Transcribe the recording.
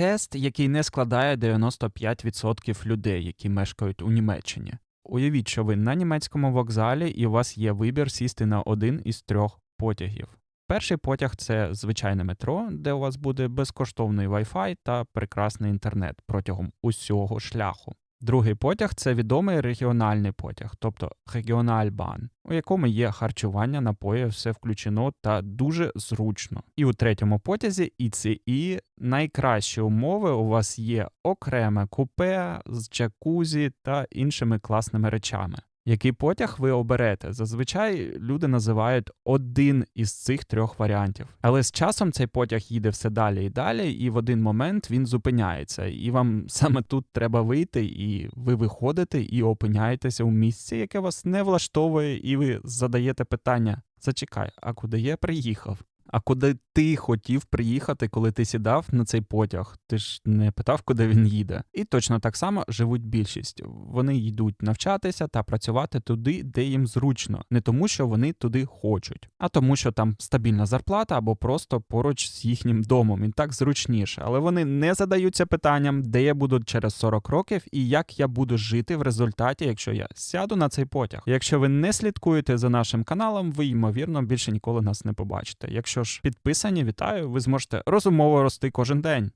тест, який не складає 95% людей, які мешкають у Німеччині. Уявіть, що ви на німецькому вокзалі і у вас є вибір сісти на один із трьох потягів. Перший потяг це звичайне метро, де у вас буде безкоштовний Wi-Fi та прекрасний інтернет протягом усього шляху. Другий потяг це відомий регіональний потяг, тобто регіональбан, у якому є харчування, напої, все включено та дуже зручно. І у третьому потязі ICI найкращі умови у вас є окреме купе з джакузі та іншими класними речами. Який потяг ви оберете? Зазвичай люди називають один із цих трьох варіантів. Але з часом цей потяг їде все далі і далі, і в один момент він зупиняється. І вам саме тут треба вийти, і ви виходите і опиняєтеся у місці, яке вас не влаштовує, і ви задаєте питання: зачекай, а куди я приїхав? А куди ти хотів приїхати, коли ти сідав на цей потяг? Ти ж не питав, куди він їде. І точно так само живуть більшість. Вони йдуть навчатися та працювати туди, де їм зручно, не тому, що вони туди хочуть, а тому, що там стабільна зарплата або просто поруч з їхнім домом. І так зручніше. Але вони не задаються питанням, де я буду через 40 років і як я буду жити в результаті, якщо я сяду на цей потяг. Якщо ви не слідкуєте за нашим каналом, ви ймовірно більше ніколи нас не побачите. Якщо ж підписані, вітаю, ви зможете розумово рости кожен день.